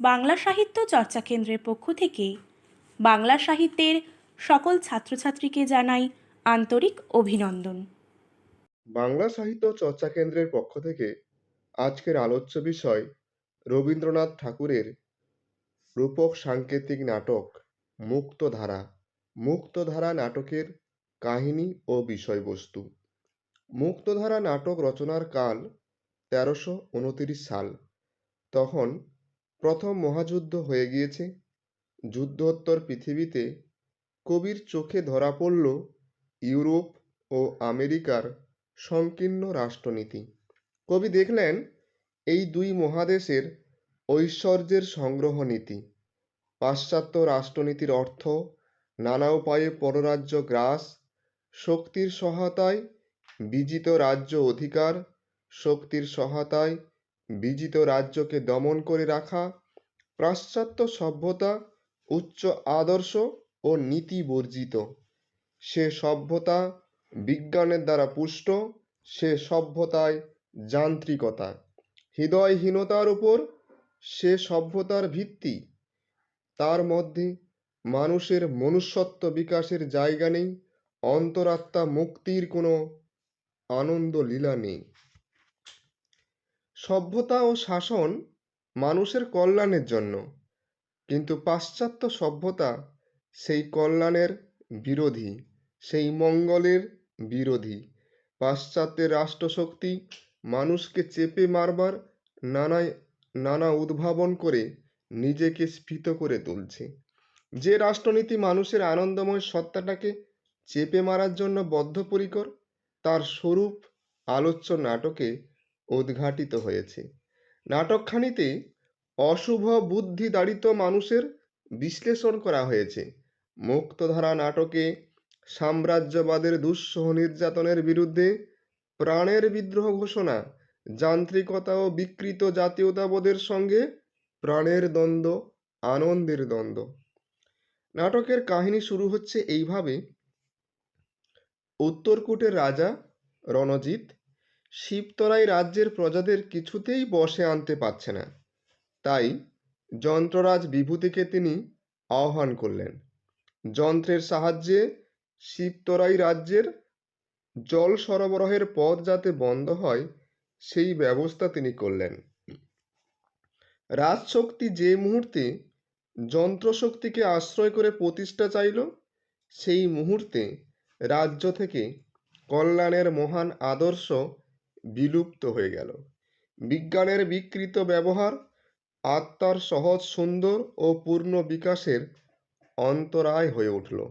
বাংলা সাহিত্য চর্চা কেন্দ্রের পক্ষ থেকে বাংলা সাহিত্যের সকল ছাত্রছাত্রীকে জানাই আন্তরিক অভিনন্দন। বাংলা সাহিত্য চর্চা কেন্দ্রের পক্ষ থেকে আজকের আলোচ্য বিষয় রবীন্দ্রনাথ ঠাকুরের রূপক সাংকেতিক নাটক মুক্তধারা। মুক্তধারা নাটকের কাহিনী ও বিষয়বস্তু। মুক্তধারা নাটক রচনার কাল তেরোশো উনতিরিশ সাল। তখন প্রথম মহাযুদ্ধ হয়ে গিয়েছে। যুদ্ধোত্তর পৃথিবীতে কবির চোখে ধরা পড়ল ইউরোপ ও আমেরিকার সংকীর্ণ রাষ্ট্রনীতি। কবি দেখলেন, এই দুই মহাদেশের ঐশ্বর্যের সংগ্রহ নীতি, পাশ্চাত্য রাষ্ট্রনীতির অর্থ, নানা উপায়ে পররাজ্য গ্রাস, শক্তির সহায়তায় বিজিত রাজ্য অধিকার, শক্তির সহায়তায় বিজিত রাজ্যকে দমন করে রাখা, পাশ্চাত্য সভ্যতা, উচ্চ আদর্শ ও নীতি বর্জিত। সে সভ্যতা বিজ্ঞানের দ্বারা পুষ্ট, সে সভ্যতায় যান্ত্রিকতা। হৃদয়হীনতার উপর সে সভ্যতার ভিত্তি। তার মধ্যে মানুষের মনুষ্যত্ব বিকাশের জায়গা নেই, অন্তরাত্মা মুক্তির কোনো আনন্দ লীলা নেই। সভ্যতা ও শাসন মানুষের কল্যাণের জন্য। কিন্তু পাশ্চাত্য সভ্যতা সেই কল্যাণের বিরোধী, সেই মঙ্গলের বিরোধী। পাশ্চাত্যের রাষ্ট্রশক্তি মানুষকে চেপে মারবার নানা নানা উদ্ভাবন করে নিজেকে স্ফীত করে তুলছে। যে রাষ্ট্রনীতি মানুষের আনন্দময় সত্তাটাকে চেপে মারার জন্য বদ্ধপরিকর, তার স্বরূপ আলোচ্য নাটকে উদ্ঘাটিত হয়েছে। নাটকখানিতে অশুভ বুদ্ধি দাড়িত মানুষের বিশ্লেষণ করা হয়েছে। মুক্তধারা নাটকে সাম্রাজ্যবাদের দুঃসহ নির্যাতনের বিরুদ্ধে প্রাণের বিদ্রোহ ঘোষণা, যান্ত্রিকতা ও বিকৃত জাতীয়তাবোধের সঙ্গে প্রাণের দ্বন্দ্ব, আনন্দের দ্বন্দ্ব। নাটকের কাহিনী শুরু হচ্ছে এইভাবে। উত্তরকূটের রাজা রণজিৎ শিবতরাই রাজ্যের প্রজাদের কিছুতেই বশে আনতে পারছে না। তাই যন্ত্ররাজ বিভূতিকে তিনি আহ্বান করলেন। যন্ত্রের সাহায্যে শিবতরাই রাজ্যের জল সরবরাহের পথ যাতে বন্ধ হয়, সেই ব্যবস্থা তিনি করলেন। রাজশক্তি যে মুহূর্তে যন্ত্রশক্তিকে আশ্রয় করে প্রতিষ্ঠা চাইল, সেই মুহূর্তে রাজ্য থেকে কল্যাণের মহান আদর্শ বিলুপ্ত হয়ে গেল। বিজ্ঞানের বিকৃত ব্যবহার, আত্মার সহজ সুন্দর ও পূর্ণ বিকাশের অন্তরায় হয়ে উঠল।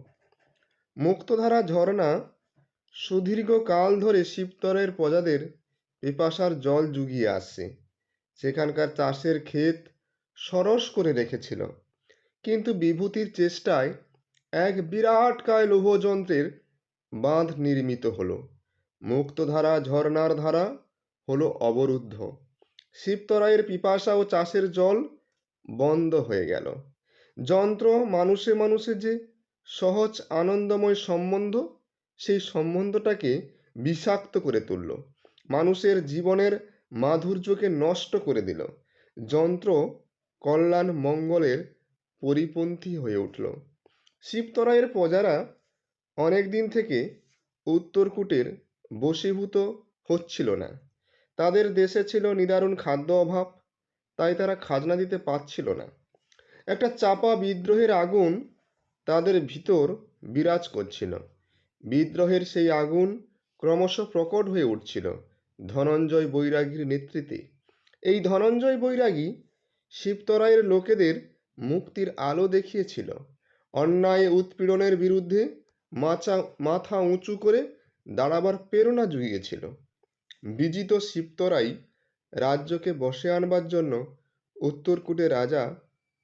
মুক্তধারা ঝর্ণা সুদীর্ঘ কাল ধরে শিবতরের প্রজাদের পিপাসার জল জুগিয়ে আসছে। সেখানকার চাষের ক্ষেত সরস করে রেখেছিল। কিন্তু বিভূতির চেষ্টায় এক বিরাটকায় লৌহযন্ত্রের বাঁধ নির্মিত হলো। মুক্তধারা ঝর্ণার ধারা হলো অবরুদ্ধ। শিবতরাইয়ের পিপাসা ও চাষের জল বন্ধ হয়ে গেল। যন্ত্র মানুষে মানুষে যে সহজ আনন্দময় সম্বন্ধ, সেই সম্বন্ধটাকে বিষাক্ত করে তুলল। মানুষের জীবনের মাধুর্যকে নষ্ট করে দিল। যন্ত্র কল্যাণ মঙ্গলের পরিপন্থী হয়ে উঠল। শিবতরাইয়ের প্রজারা অনেক দিন থেকে উত্তরকূটের বশীভূত হচ্ছিল না। তাদের দেশে ছিল নিদারুণ খাদ্য অভাব, তাই তারা খাজনা দিতে পারছিল না। একটা চাপা বিদ্রোহের আগুন তাদের ভিতর বিরাজ করছিল। বিদ্রোহের সেই আগুন ক্রমশ প্রকট হয়ে উঠছিল ধনঞ্জয় বৈরাগীর নেতৃত্বে। এই ধনঞ্জয় বৈরাগী শিবতরাইয়ের লোকেদের মুক্তির আলো দেখিয়েছিল। অন্যায় উৎপীড়নের বিরুদ্ধে মাচা, মাথা উঁচু করে দাঁড়াবার প্রেরণা জুগিয়েছিল। বিজিত শিবতরাই রাজ্যকে বসে আনবার জন্য উত্তরকূটে রাজা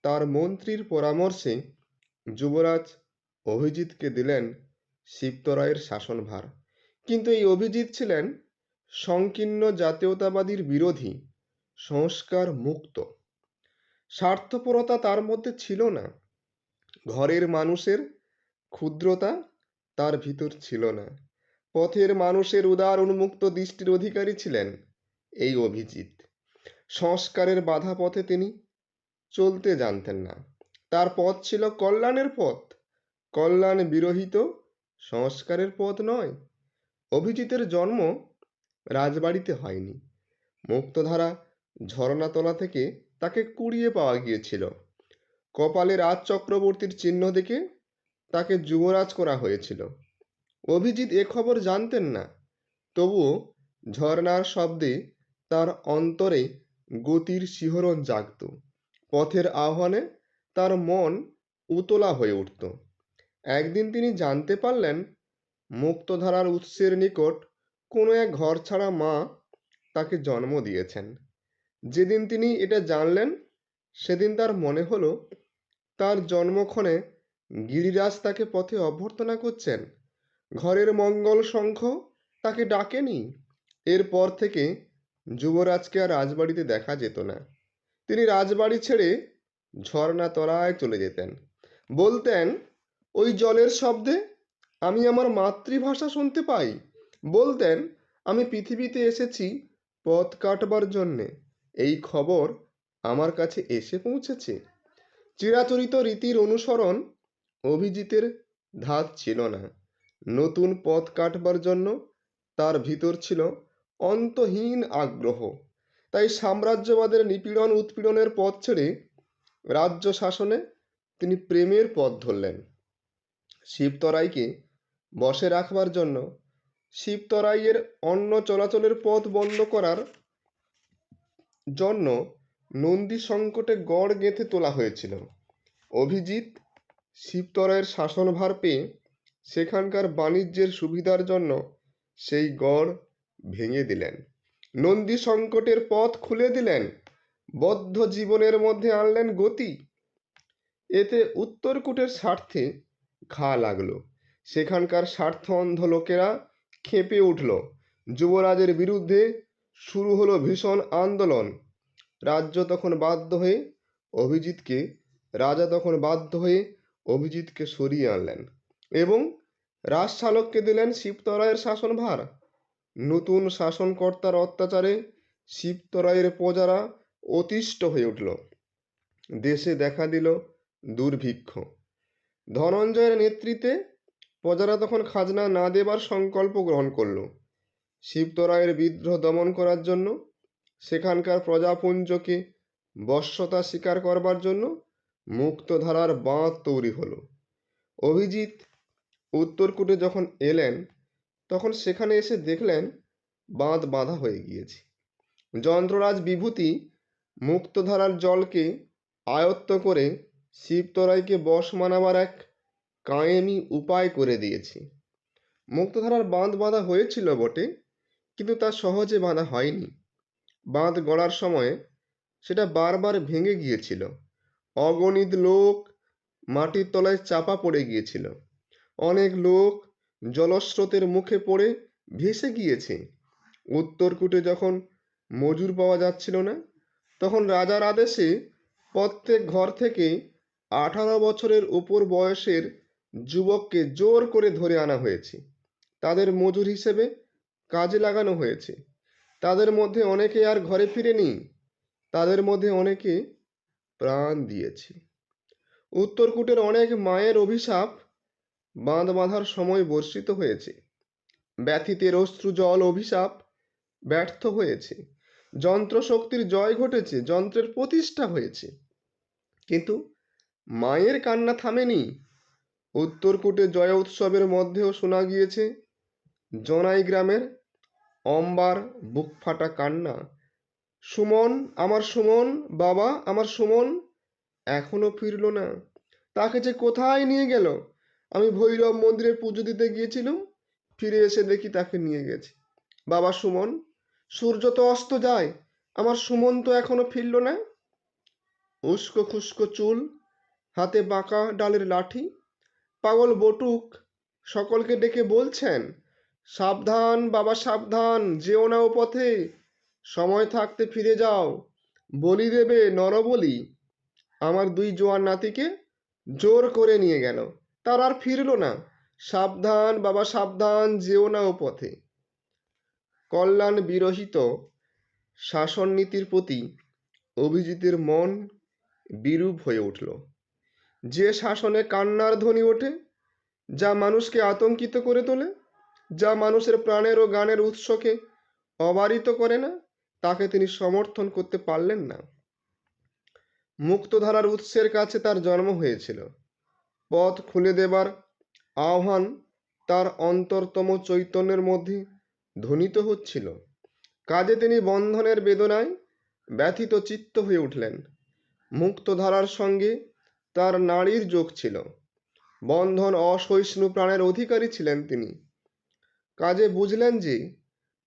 তার মন্ত্রীর পরামর্শে যুবরাজ অভিজিৎকে দিলেন শিবতরায়ের শাসনভার। কিন্তু এই অভিজিৎ ছিলেন সংকীর্ণ জাতীয়তাবাদীর বিরোধী, সংস্কার মুক্ত। স্বার্থপরতা তার মধ্যে ছিল না। ঘরের মানুষের ক্ষুদ্রতা তার ভিতর ছিল না। পথের মানুষের উদার উন্মুক্ত দৃষ্টির অধিকারী ছিলেন এই অভিজিৎ। সংস্কারের বাধা পথে তিনি চলতে জানতেন না। তার পথ ছিল কল্যাণের পথ। কল্যাণ বিরহিত সংস্কারের পথ নয়। অভিজিতের জন্ম রাজবাড়িতে হয়নি। মুক্তধারা ঝর্ণাতলা থেকে তাকে কুড়িয়ে পাওয়া গিয়েছিল। কপালে রাজ চক্রবর্তীর চিহ্ন দেখে তাকে যুবরাজ করা হয়েছিল। অভিজিৎ এ খবর জানতেন না। তবুও ঝর্ণার শব্দে তার অন্তরে গতির শিহরণ জাগত। পথের আহ্বানে তার মন উতলা হয়ে উঠত। একদিন তিনি জানতে পারলেন, মুক্তধারার উৎসের নিকট কোনো এক ঘর ছাড়া মা তাকে জন্ম দিয়েছেন। যেদিন তিনি এটা জানলেন, সেদিন তার মনে হলো, তার জন্মক্ষণে গিরিরাজ তাকে পথে অভ্যর্থনা করছেন। ঘরের মঙ্গল শঙ্খ তাকে ডাকেনি। এরপর থেকে যুবরাজকে আর রাজবাড়িতে দেখা যেত না। তিনি রাজবাড়ি ছেড়ে ঝর্ণা তলায় চলে যেতেন। বলতেন, ওই জলের শব্দে আমি আমার মাতৃভাষা শুনতে পাই। বলতেন, আমি পৃথিবীতে এসেছি পথ কাটবার জন্যে। এই খবর আমার কাছে এসে পৌঁছেছে। চিরাচরিত রীতির অনুসরণ অভিজিতের ধাত ছিল না। নতুন পথ কাটবার জন্য তার ভিতর ছিল অন্তহীন আগ্রহ। তাই সাম্রাজ্যবাদের নিপীড়ন উৎপীড়নের পথ ছেড়ে রাজ্য শাসনে তিনি প্রেমের পথ ধরলেন। শিবতরাইকে বসে রাখবার জন্য শিবতরাইয়ের অন্য চলাচলের পথ বন্ধ করার জন্য নন্দী সংকটে গড় গেঁথে তোলা হয়েছিল। অভিজিৎ শিবতরাইয়ের শাসনভার পেয়ে সেখানকার বাণিজ্যের সুবিধার জন্য সেই গড় ভেঙে দিলেন। নন্দী সংকটের পথ খুলে দিলেন। বদ্ধ জীবনের মধ্যে আনলেন গতি। এতে উত্তরকূটের স্বার্থে ঘা লাগল। সেখানকার স্বার্থ অন্ধ লোকেরা খেপে উঠল। যুবরাজের বিরুদ্ধে শুরু হলো ভীষণ আন্দোলন। রাজ্য তখন বাধ্য হয়ে অভিজিৎকে, রাজা তখন বাধ্য হয়ে অভিজিৎকে সরিয়ে আনলেন। এবং রাজশালককে দিলেন শিবতরায়ের শাসনভার। নতুন শাসনকর্তার অত্যাচারে শিবতরায়ের প্রজারা অতিষ্ঠ হয়ে উঠল। দেশে দেখা দিল দুর্ভিক্ষ। ধনঞ্জয়ের নেতৃত্বে প্রজারা তখন খাজনা না দেবার সংকল্প গ্রহণ করল। শিবতরায়ের বিদ্রোহ দমন করার জন্য, সেখানকার প্রজাপুঞ্জকে বশ্যতা স্বীকার করবার জন্য মুক্তধারার বাঁধ তৈরি হলো। অভিজিৎ উত্তরকূটে যখন এলেন, তখন সেখানে এসে দেখলেন বাঁধ বাঁধা হয়ে গিয়েছে। যন্ত্ররাজ বিভূতি মুক্তধারার জলকে আয়ত্ত করে শিবতরাইকে বশ মানাবার এক কায়েমি উপায় করে দিয়েছে। মুক্তধারার বাঁধ বাঁধা হয়েছিল বটে, কিন্তু তা সহজে বাঁধা হয়নি। বাঁধ গড়ার সময়ে সেটা বারবার ভেঙে গিয়েছিল। অগণিত লোক মাটির তলায় চাপা পড়ে গিয়েছিল। অনেক লোক জলস্রোতের মুখে পড়ে ভেসে গিয়েছে। উত্তরকূটে যখন মজুর পাওয়া যাচ্ছিল না, তখন রাজার আদেশে প্রত্যেক ঘর থেকে আঠারো বছরের উপর বয়সের যুবককে জোর করে ধরে আনা হয়েছে। তাদের মজুর হিসেবে কাজে লাগানো হয়েছে। তাদের মধ্যে অনেকে আর ঘরে ফিরেনি, তাদের মধ্যে অনেকে প্রাণ দিয়েছে। উত্তরকূটের অনেক মায়ের অভিশাপ বাঁধ বাঁধার সময় বর্ষিত হয়েছে। ব্যথিতের অশ্রু জল অভিশাপ ব্যর্থ হয়েছে। যন্ত্রশক্তির জয় ঘটেছে, যন্ত্রের প্রতিষ্ঠা হয়েছে। কিন্তু মায়ের কান্না থামেনি। উত্তরকূটে জয় উৎসবের মধ্যেও শোনা গিয়েছে, জনাই গ্রামের অম্বার বুক ফাটা কান্না, সুমন আমার সুমন, বাবা আমার সুমন, এখনও ফিরল না। তাকে যে কোথায় নিয়ে গেল? আমি ভৈরব মন্দিরে পুজো দিতে গিয়েছিলাম, ফিরে এসে দেখি তাকে নিয়ে গেছে। বাবা সুমন, সূর্য তো অস্ত যায়, আমার সুমন তো এখনও ফিরল না। উস্কো খুস্কো চুল, হাতে বাঁকা ডালের লাঠি, পাগল বটুক, সকলকে ডেকে বলছেন, সাবধান বাবা, সাবধান, যেও না ও পথে, সময় থাকতে ফিরে যাও, বলি দেবে নরবলি। আমার দুই জোয়ান নাতিকে জোর করে নিয়ে গেল। তার আর ফিরল না। সাবধান, বাবা, সাবধান, যেও না ও পথে। কল্যাণ বিরহিত শাসন নীতির প্রতি অভিজিতের মন বিরূপ হয়ে উঠল। যে শাসনে কান্নার ধ্বনি ওঠে, যা মানুষকে আতঙ্কিত করে তোলে, যা মানুষের প্রাণের ও গানের উৎসকে অবারিত করে না, তাকে তিনি সমর্থন করতে পারলেন না। মুক্তধারার উৎসের কাছে তার জন্ম হয়েছিল। পথ খুলে দেবার আহ্বান তার অন্তরতম চৈতন্যের মধ্যে ধ্বনিত হচ্ছিল। কাজে তিনি বন্ধনের বেদনায় ব্যথিত চিত্ত হয়ে উঠলেন। মুক্তধারার সঙ্গে তার নারীর যোগ ছিল। বন্ধন অসহিষ্ণু প্রাণের অধিকারী ছিলেন তিনি। কাজে বুঝলেন যে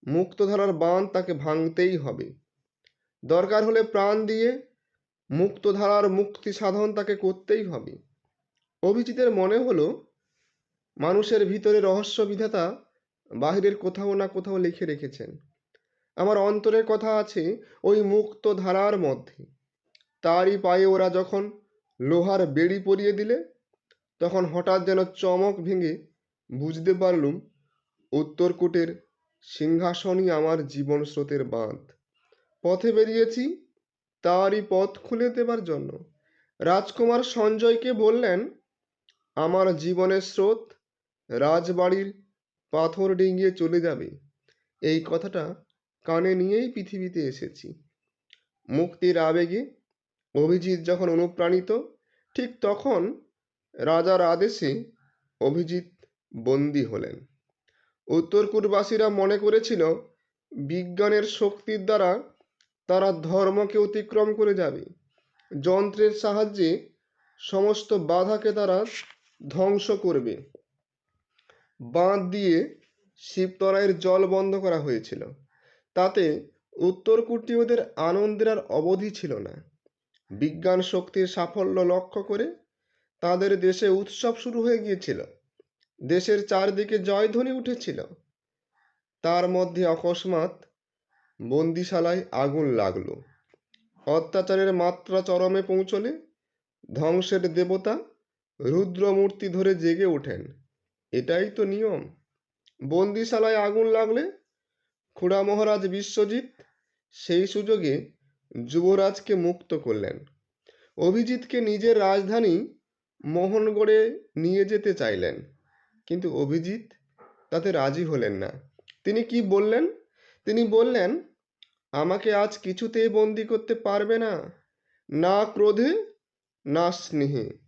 মুক্তধারার বাঁধ তাকে ভাঙতেই হবে। দরকার হলে প্রাণ দিয়ে মুক্তধারার মুক্তি সাধন তাকে করতেই হবে। অভিজিতের মনে হলো, মানুষের ভিতরে রহস্য বিধাতা বাহিরের কোথাও না কোথাও লিখে রেখেছেন। আমার অন্তরের কথা আছে ওই মুক্ত ধারার মধ্যে। তারই পায়ে ওরা যখন লোহার বেড়ি পরিয়ে দিলে, তখন হঠাৎ যেন চমক ভেঙে বুঝতে পারলুম উত্তরকূটের সিংহাসনই আমার জীবন স্রোতের বাঁধ। পথে বেরিয়েছি, তারই পথ খুলে দেবার জন্য। রাজকুমার সঞ্জয়কে বললেন আমার জীবনের স্রোত রাজবাড়ির পাথর ডিঙ্গিয়ে চলে যাবে। এই কথাটা কানে নিয়েই পৃথিবীতে এসেছি। মুক্তির আবেগে অভিজিৎ যখন অনুপ্রাণিত, ঠিক তখন রাজার আদেশে অভিজিৎ বন্দী হলেন। উত্তরকূটবাসীরা মনে করেছিল, বিজ্ঞানের শক্তির দ্বারা তারা ধর্মকে অতিক্রম করে যাবে। যন্ত্রের সাহায্যে সমস্ত বাধাকে তারা ধ্বংস করবে। বাঁধ দিয়ে শিবতরাইয়ের জল বন্ধ করা হয়েছিল। তাতে উত্তর উত্তরকূটীয়দের আনন্দের আর অবধি ছিল না। বিজ্ঞান শক্তির সাফল্য লক্ষ্য করে তাদের দেশে উৎসব শুরু হয়ে গিয়েছিল। দেশের চারদিকে জয়ধ্বনি উঠেছিল। তার মধ্যে অকস্মাৎ বন্দিশালায় আগুন লাগল। অত্যাচারের মাত্রা চরমে পৌঁছলে ধ্বংসের দেবতা রুদ্রমূর্তি ধরে জেগে ওঠেন। এটাই তো নিয়ম। বন্দিশালায় আগুন লাগলে খুড়া মহারাজ বিশ্বজিৎ সেই সুযোগে যুবরাজকে মুক্ত করলেন। অভিজিৎকে নিজের রাজধানী মোহনগড়ে নিয়ে যেতে চাইলেন। কিন্তু অভিজিৎ তাতে রাজি হলেন না। তিনি কি বললেন? তিনি বললেন, আমাকে আজ কিছুতেই বন্দি করতে পারবে না। না ক্রোধে, না স্নেহে।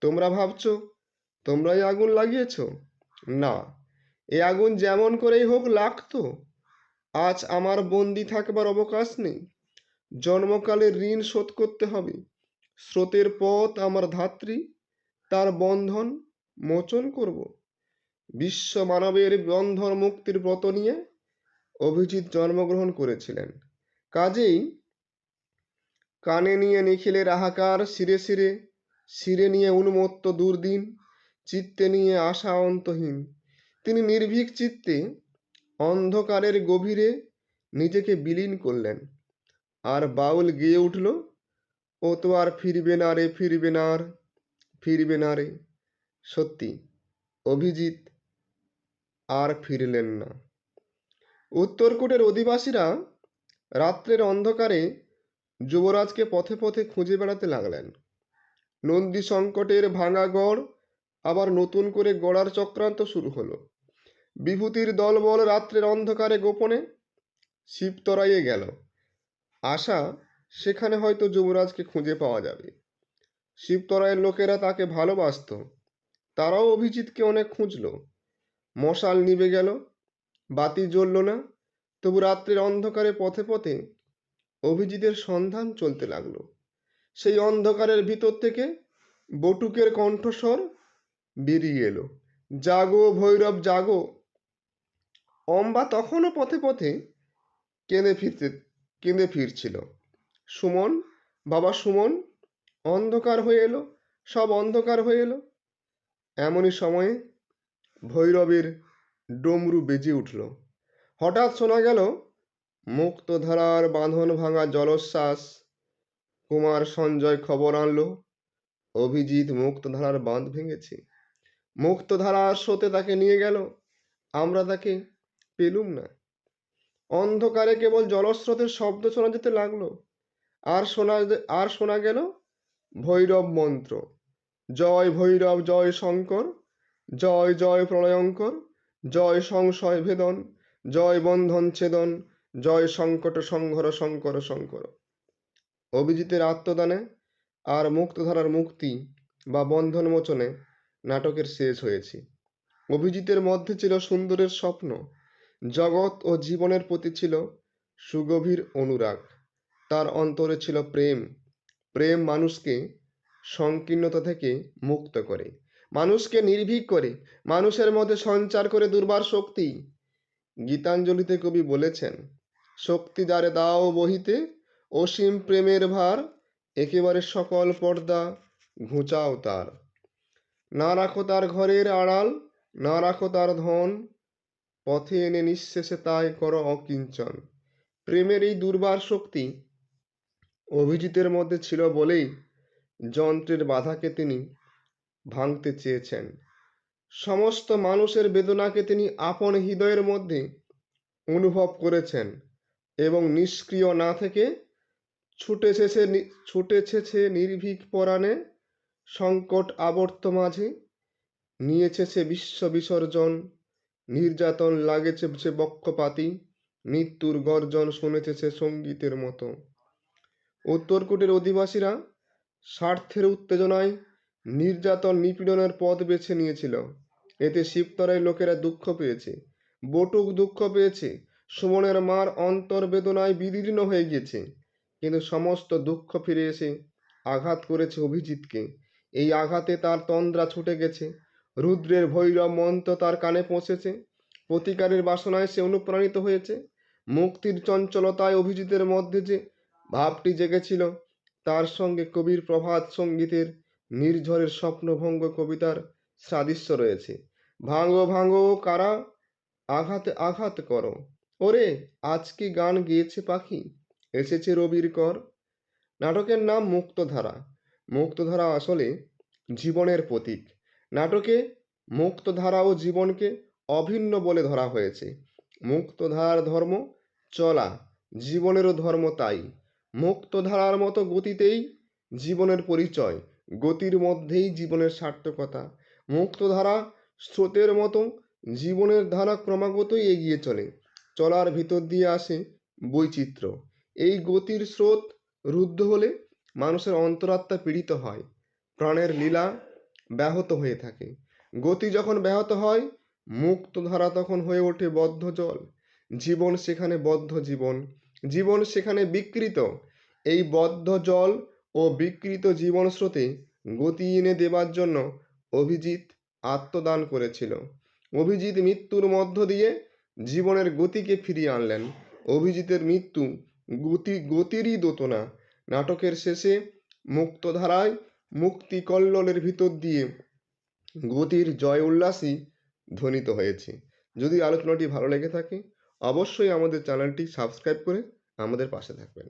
তোমরা ভাবছ, তোমরাই আগুন লাগিয়েছ? না, এ আগুন যেমন করেই হোক লাগতো, আজ আমার বন্দি থাকবার অবকাশ নেই। জন্মকালে ঋণ শোধ করতে হবে, স্রোতের পথ আমার ধাত্রী, তার বন্ধন মোচন করব। বিশ্ব মানবের বন্ধন মুক্তির ব্রত নিয়ে অভিজিৎ জন্মগ্রহণ করেছিলেন। কাজেই কানে নিয়ে নিখিলের হাহাকার শিরে শিরে শিরে নিয়ে উন্মত্ত দুর্দিন, চিত্তে নিয়ে আশা অন্তহীন। তিনি নির্ভীক চিত্তে, অন্ধকারের গভীরে নিজেকে বিলীন করলেন। আর বাউল গেয়ে উঠল, ও তো আর ফিরবে না রে, ফিরবে না আর, ফিরবে না রে। সত্যি, অভিজিৎ আর ফিরলেন না। উত্তরকূটের অধিবাসীরা রাত্রের অন্ধকারে যুবরাজকে পথে পথে খুঁজে বেড়াতে লাগলেন। নন্দী সংকটের ভাঙা গড়, আবার নতুন করে গড়ার চক্রান্ত শুরু হলো। বিভূতির দলবল রাত্রের অন্ধকারে গোপনে শিবতরাইয়ে গেল। আশা, সেখানে হয়তো যুবরাজকে খুঁজে পাওয়া যাবে। শিবতরাইয়ের লোকেরা তাকে ভালোবাসত। তারাও অভিজিৎকে অনেক খুঁজলো। মশাল নিভে গেল, বাতি জ্বলল না, তবু রাত্রের অন্ধকারে পথে পথে অভিজিতের সন্ধান চলতে লাগল। সেই অন্ধকারের ভিতর থেকে বটুকের কণ্ঠস্বর বেরিয়ে এলো। জাগো ভৈরব, জাগো। অম্বা তখনও পথে পথে কেঁদে ফিরতে, কেঁদে ফিরছিল। সুমন, বাবা সুমন, অন্ধকার হয়ে এলো, সব অন্ধকার হয়ে এলো। এমনই সময়ে ভৈরবের ডমরু বেজে উঠল। হঠাৎ শোনা গেল, মুক্তধারার বাঁধন ভাঙা জলোচ্ছ্বাস। কুমার সঞ্জয় খবর আনলো। অভিজিৎ মুক্তধারার বাঁধ ভেঙেছে। মুক্তধারার স্রোতে তাকে নিয়ে গেল। আমরা তাকে পেলুম না। অন্ধকারে কেবল জলস্রোতের শব্দ শোনা যেতে লাগল। আর শোনা আর শোনা গেল ভৈরব মন্ত্র। জয় ভৈরব, জয় শঙ্কর। জয় জয় প্রলয়ঙ্কর। জয় সংশয় ভেদন। জয় বন্ধন ছেদন। জয় সংকট সংঘর শঙ্কর শঙ্কর। অভিজিতের আত্মদানে আর মুক্তধারার মুক্তি বা বন্ধন মোচনে নাটকের শেষ হয়েছে। অভিজিতের মধ্যে ছিল সুন্দরের স্বপ্ন, জগৎ ও জীবনের প্রতি ছিল সুগভীর অনুরাগ। তার অন্তরে ছিল প্রেম প্রেম মানুষকে সংকীর্ণতা থেকে মুক্ত করে, মানুষকে নির্ভীক করে, মানুষের মধ্যে সঞ্চার করে দুর্বার শক্তি। গীতাঞ্জলিতে কবি বলেছেন, শক্তি দ্বারে দাও বহিতে অসীম প্রেমের ভার, একেবারে সকল পর্দা ঘুচাও তার। না রাখো তার ঘরের আড়াল, না রাখো তার ধন, পথে এনে নিঃশেষে তাই করো অকিঞ্চন। প্রেমের এই দুর্বার শক্তি অভিজিতের মধ্যে ছিল বলেই যন্ত্রের বাধাকে তিনি ভাঙতে চেয়েছেন। সমস্ত মানুষের বেদনাকে তিনি আপন হৃদয়ের মধ্যে অনুভব করেছেন এবং নিষ্ক্রিয় না থেকে ছুটেছে সে ছুটেছে সে নির্ভীক পরাণে, সংকট আবর্ত মাঝে, নিয়েছে সে বিশ্ব বিসর্জন, নির্যাতন লাগেছে সে বক্ষপাতি, মৃত্যুর গর্জন শুনেছে সে সঙ্গীতের মতো। উত্তরকূটের অধিবাসীরা স্বার্থের উত্তেজনায় নির্যাতন নিপীড়নের পথ বেছে নিয়েছিল। এতে শিবতরাই লোকেরা দুঃখ পেয়েছে। বটুক দুঃখ পেয়েছে। সুমনের মার অন্তর বেদনায় বিদীর্ণ হয়ে গিয়েছে। কিন্তু সমস্ত দুঃখ ফিরে এসে আঘাত করেছে অভিজিৎকে। এই আঘাতে তার তন্দ্রা ছুটে গেছে। রুদ্রের ভৈরব মন্ত্র তার কানে পৌঁছেছে। প্রতিকারের বাসনায় সে অনুপ্রাণিত হয়েছে। মুক্তির চঞ্চলতায় অভিজিতের মধ্যে যে ভাবটি জেগেছিল, তার সঙ্গে কবির প্রভাত সঙ্গীতের নির্ঝরের স্বপ্নভঙ্গ কবিতার সাদৃশ্য রয়েছে। ভাঙো ভাঙো, কারা? আঘাতে, আঘাত করো। ওরে, আজ কি গান গেয়েছে পাখি? এসেছে রবির কর। নাটকের নাম মুক্তধারা। মুক্তধারা আসলে জীবনের প্রতীক। নাটকে মুক্তধারা ও জীবনকে অভিন্ন বলে ধরা হয়েছে। মুক্তধারার ধর্ম চলা, জীবনেরও ধর্ম তাই। মুক্তধারার মতো গতিতেই জীবনের পরিচয়, গতির মধ্যেই জীবনের সার্থকতা। মুক্তধারা স্রোতের মতো জীবনের ধারা ক্রমাগতই এগিয়ে চলে। চলার ভিতর দিয়ে আসে বৈচিত্র্য। এই গতির স্রোত রুদ্ধ হলে মানুষের অন্তরাত্মা পীড়িত হয়, প্রাণের লীলা ব্যাহত হয়ে থাকে। গতি যখন ব্যাহত হয় মুক্ত ধারা তখন হয়ে ওঠে বদ্ধ জল। জীবন সেখানে বদ্ধ জীবন জীবন সেখানে বিকৃত। এই বদ্ধ জল ও বিকৃত জীবন স্রোতে গতি এনে দেবার জন্য অভিজিৎ আত্মদান করেছিল। অভিজিৎ মৃত্যুর মধ্য দিয়ে জীবনের গতিকে ফিরিয়ে আনলেন। অভিজিতের মৃত্যু গতি, গতিরই দোতনা। নাটকের শেষে মুক্তধারায় মুক্তি কল্লোলের ভিতর দিয়ে গতির জয় উল্লাসই ধ্বনিত হয়েছে। যদি আলোচনাটি ভালো লেগে থাকে, অবশ্যই আমাদের চ্যানেলটি সাবস্ক্রাইব করে আমাদের পাশে থাকবেন।